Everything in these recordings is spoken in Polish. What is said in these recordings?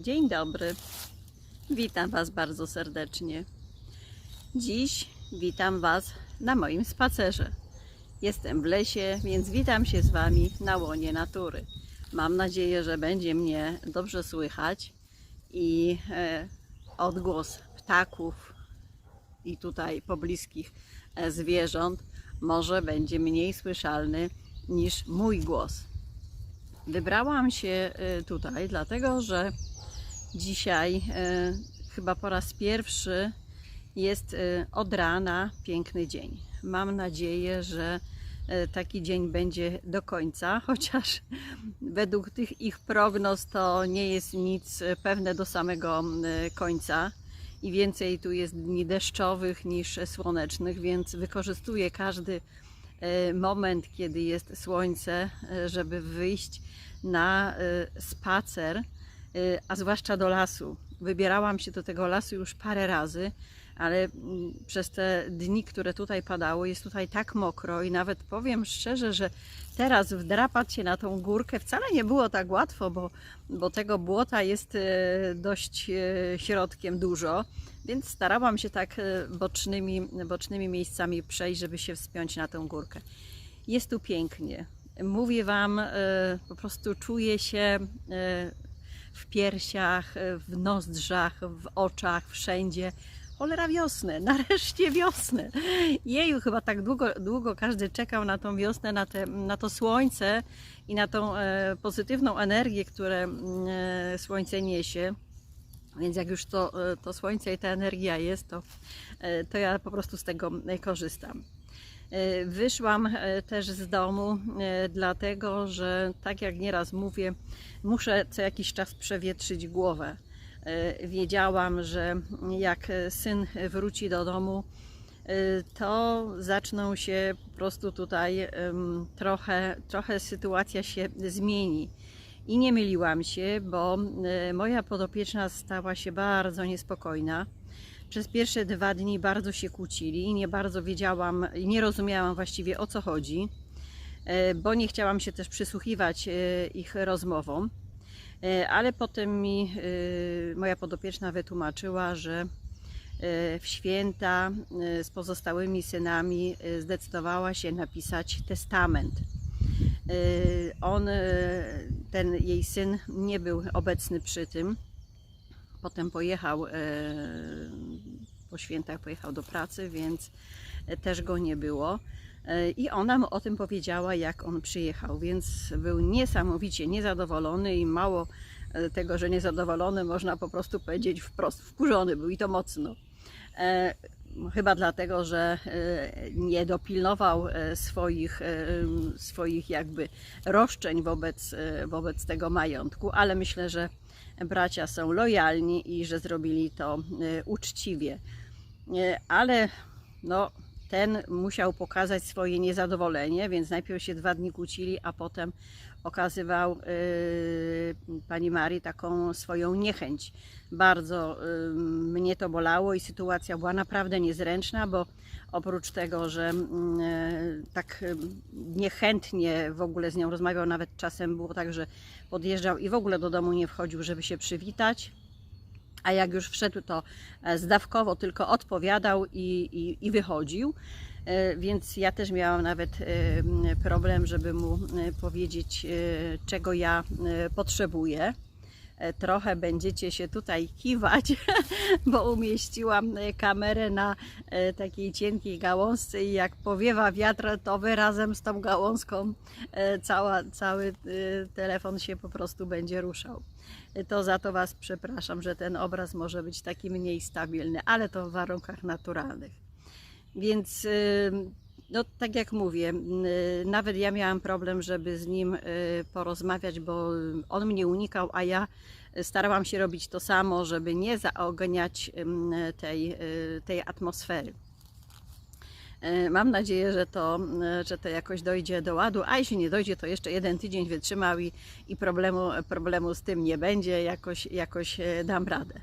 Dzień dobry. Witam Was bardzo serdecznie. Dziś witam Was na moim spacerze. Jestem w lesie, więc witam się z Wami na łonie natury. Mam nadzieję, że będzie mnie dobrze słychać i e, odgłos ptaków i tutaj pobliskich e, zwierząt może będzie mniej słyszalny niż mój głos. Wybrałam się e, tutaj, dlatego że dzisiaj e, chyba po raz pierwszy jest e, od rana piękny dzień. Mam nadzieję, że e, taki dzień będzie do końca, chociaż według tych ich prognoz to nie jest nic pewne do samego końca i więcej tu jest dni deszczowych niż słonecznych, więc wykorzystuję każdy moment, kiedy jest słońce, żeby wyjść na spacer, a zwłaszcza do lasu. Wybierałam się do tego lasu już parę razy, ale mm, przez te dni, które tutaj padało, jest tutaj tak mokro i nawet powiem szczerze, że teraz wdrapać się na tą górkę wcale nie było tak łatwo, bo, bo tego błota jest e, dość e, środkiem dużo, więc starałam się tak bocznymi, bocznymi miejscami przejść, żeby się wspiąć na tę górkę. Jest tu pięknie. Mówię Wam, po prostu czuję się w piersiach, e, w nozdrzach, w oczach, wszędzie. Cholera wiosny, nareszcie wiosnę. Jeju, chyba tak długo, długo każdy czekał na tą wiosnę, na, te, na to słońce i na tą e, pozytywną energię, które mm, e, słońce niesie. Więc jak już to, e, to słońce i ta energia jest, to, e, to ja po prostu z tego korzystam. E, Wyszłam e, też z domu, e, dlatego że, tak jak nieraz mówię, muszę co jakiś czas przewietrzyć głowę. Wiedziałam, że jak syn wróci do domu, to zaczną się po prostu tutaj trochę, trochę sytuacja się zmieni. I nie myliłam się, bo moja podopieczna stała się bardzo niespokojna. Przez pierwsze dwa dni bardzo się kłócili i nie bardzo wiedziałam nie rozumiałam właściwie o co chodzi, e, bo nie chciałam się też przysłuchiwać e, ich rozmowom. E, Ale potem mi moja podopieczna wytłumaczyła, że w święta z pozostałymi synami zdecydowała się napisać testament. On, ten jej syn, nie był obecny przy tym. Potem pojechał e, po świętach, pojechał do pracy, więc e, też go nie było. E, I ona mu o tym powiedziała, jak on przyjechał, więc był niesamowicie niezadowolony i mało tego, że niezadowolony, można po prostu powiedzieć wprost, wkurzony był i to mocno. Chyba dlatego, że e, nie dopilnował e, swoich, e, swoich jakby roszczeń wobec, wobec tego majątku, ale myślę, że bracia są lojalni i że zrobili to uczciwie. Ale no, ten musiał pokazać swoje niezadowolenie, więc najpierw się dwa dni kłócili, a potem okazywał e, pani Marii taką swoją niechęć. Bardzo e, mnie to bolało i sytuacja była naprawdę niezręczna, bo oprócz tego, że mm, e, tak e, niechętnie w ogóle z nią rozmawiał, nawet czasem było tak, że podjeżdżał i w ogóle do domu nie wchodził, żeby się przywitać. A jak już wszedł, to e, zdawkowo tylko odpowiadał i, i, i wychodził. E, Więc ja też miałam nawet e, problem, żeby mu e, powiedzieć, czego ja potrzebuję. Trochę będziecie się tutaj kiwać, bo umieściłam kamerę na takiej cienkiej gałązce i jak powiewa wiatr, to wy razem z tą gałązką cała, cały telefon się po prostu będzie ruszał. To za to Was przepraszam, że ten obraz może być taki mniej stabilny, ale to w warunkach naturalnych. Więc y, no, tak jak mówię, y, nawet ja miałam problem, żeby z nim y, porozmawiać, bo on mnie unikał, a ja starałam się robić to samo, żeby nie zaogniać ym, tej, tej atmosfery. E, Mam nadzieję, że to, e, że to jakoś dojdzie do ładu, a jeśli nie dojdzie, to jeszcze jeden tydzień wytrzymał i, i problemu, problemu z tym nie będzie, jakoś, jakoś e, dam radę.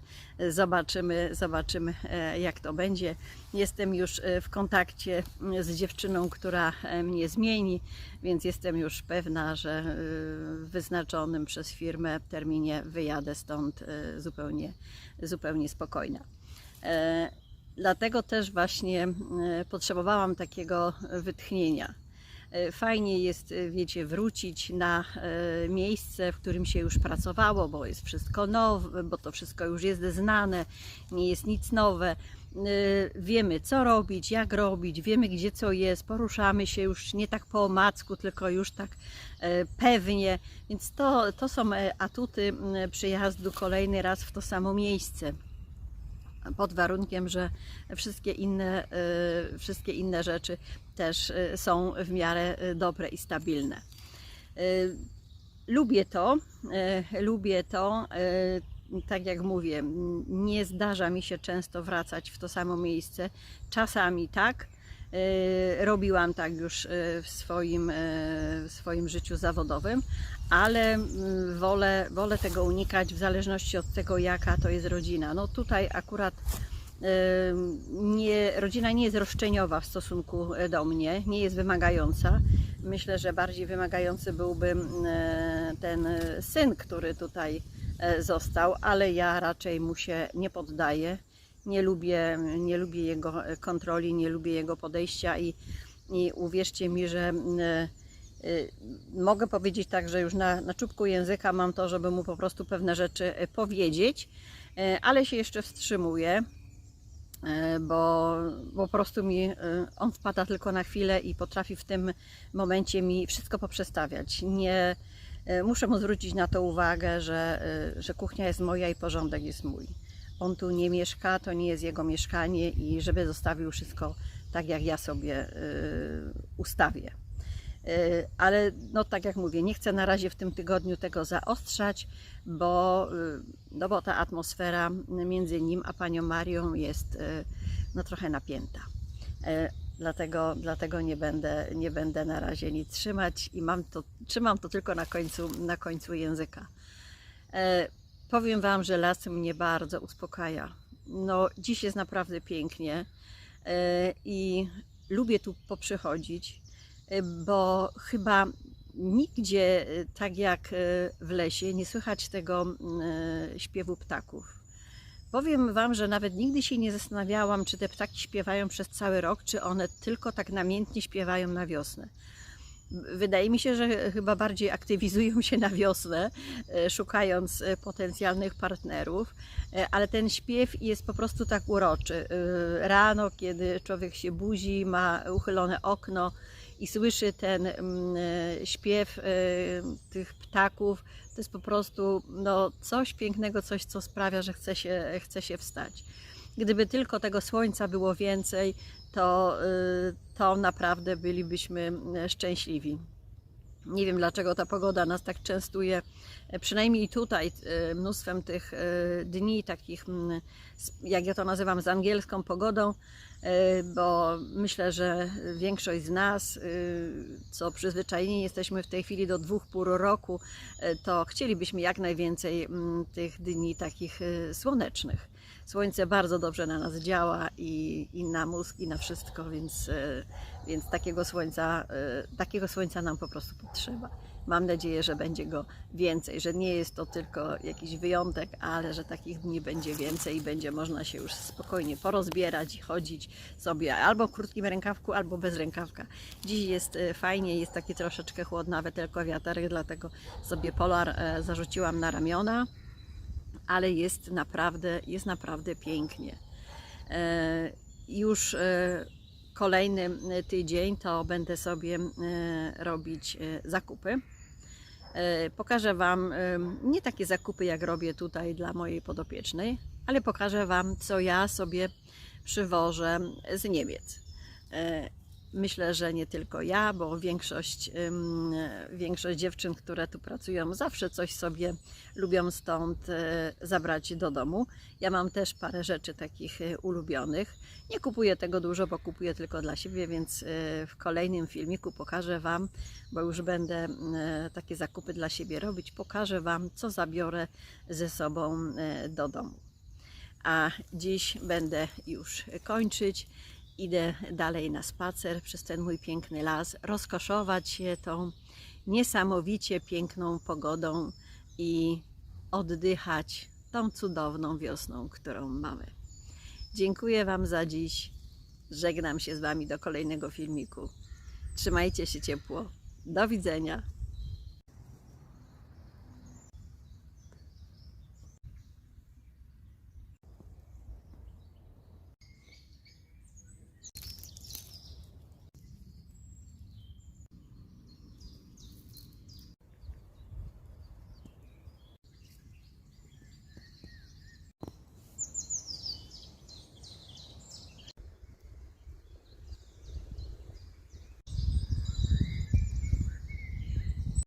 Zobaczymy, zobaczymy jak to będzie. Jestem już w kontakcie z dziewczyną, która mnie zmieni, więc jestem już pewna, że w wyznaczonym przez firmę terminie wyjadę stąd zupełnie, zupełnie spokojna. Dlatego też właśnie e, potrzebowałam takiego wytchnienia. E, Fajnie jest, e, wiecie, wrócić na miejsce, w którym się już pracowało, bo jest wszystko nowe, bo to wszystko już jest znane, nie jest nic nowe. Wiemy, co robić, jak robić, wiemy, gdzie co jest, poruszamy się już nie tak po omacku, tylko już tak pewnie. Więc to, to są atuty przyjazdu kolejny raz w to samo miejsce pod warunkiem, że wszystkie inne, y, wszystkie inne rzeczy też y, są w miarę y, dobre i stabilne. Lubię to, lubię to. Tak jak mówię, nie zdarza mi się często wracać w to samo miejsce. Czasami tak. Y, Robiłam tak już y, w swoim, y, w swoim życiu zawodowym, ale mm, wolę, wolę tego unikać w zależności od tego, jaka to jest rodzina. No tutaj akurat nie, rodzina nie jest roszczeniowa w stosunku do mnie, nie jest wymagająca. Myślę, że bardziej wymagający byłby mm, ten syn, który tutaj został, ale ja raczej mu się nie poddaję. Nie lubię, nie lubię jego e, kontroli, nie lubię jego podejścia i, i uwierzcie mi, że e, y, mogę powiedzieć tak, że już na, na czubku języka mam to, żeby mu po prostu pewne rzeczy e, powiedzieć, e, ale się jeszcze wstrzymuję, e, bo po prostu mi e, on wpada tylko na chwilę i potrafi w tym momencie mi wszystko poprzestawiać. Nie, e, muszę mu zwrócić na to uwagę, że, e, że kuchnia jest moja i porządek jest mój. On tu nie mieszka, to nie jest jego mieszkanie i żeby zostawił wszystko tak, jak ja sobie e, ustawię. Y, Ale no tak jak mówię, nie chcę na razie w tym tygodniu tego zaostrzać, bo, y, no bo ta atmosfera między nim a panią Marią jest y, no trochę napięta. Y, Dlatego, dlatego nie, będę, nie będę na razie nic trzymać i mam to, trzymam to tylko na końcu, na końcu języka. E, Powiem Wam, że las mnie bardzo uspokaja. No, dziś jest naprawdę pięknie e, i lubię tu poprzychodzić bo chyba nigdzie e, tak jak e, w lesie nie słychać tego e, śpiewu ptaków. Powiem Wam, że nawet nigdy się nie zastanawiałam, czy te ptaki śpiewają przez cały rok, czy one tylko tak namiętnie śpiewają na wiosnę. Wydaje mi się, że chyba bardziej aktywizują się na wiosnę, e, szukając e, potencjalnych partnerów, e, ale ten śpiew jest po prostu tak uroczy. Rano, kiedy człowiek się budzi, ma uchylone okno i słyszy ten mm, śpiew tych ptaków, to jest po prostu no, coś pięknego, coś, co sprawia, że chce się, chce się wstać. Gdyby tylko tego słońca było więcej, to, y, to naprawdę bylibyśmy y, szczęśliwi. Nie wiem dlaczego ta pogoda nas tak częstuje, przynajmniej tutaj e, mnóstwem tych dni, takich mm, jak ja to nazywam, z angielską pogodą, bo myślę, że większość z nas, y, co przyzwyczajeni jesteśmy w tej chwili do dwóch pór roku, to chcielibyśmy jak najwięcej mm, tych dni takich słonecznych. Słońce bardzo dobrze na nas działa i, i na mózg, i na wszystko, więc, e, więc takiego, słońca, e, takiego słońca nam po prostu potrzeba. Mam nadzieję, że będzie go więcej, że nie jest to tylko jakiś wyjątek, ale że takich dni będzie więcej i będzie można się już spokojnie porozbierać i chodzić sobie albo w krótkim rękawku, albo bez rękawka. Dziś jest e, fajnie, jest taki troszeczkę chłodnawy tylko wiaterek, dlatego sobie polar zarzuciłam na ramiona ale jest naprawdę, jest naprawdę pięknie. E, Już e, kolejny tydzień to będę sobie e, robić e, zakupy. E, Pokażę Wam e, nie takie zakupy, jak robię tutaj dla mojej podopiecznej, ale pokażę Wam, co ja sobie przywożę z Niemiec. Myślę, że nie tylko ja, bo większość, większość dziewczyn, które tu pracują, zawsze coś sobie lubią stąd e, zabrać do domu. Ja mam też parę rzeczy takich e, ulubionych. Nie kupuję tego dużo, bo kupuję tylko dla siebie, więc e, w kolejnym filmiku pokażę Wam, bo już będę takie zakupy dla siebie robić, pokażę Wam, co zabiorę ze sobą do domu. A dziś będę już kończyć. Idę dalej na spacer przez ten mój piękny las, rozkoszować się tą niesamowicie piękną pogodą i oddychać tą cudowną wiosną, którą mamy. Dziękuję Wam za dziś. Żegnam się z Wami do kolejnego filmiku. Trzymajcie się ciepło. Do widzenia.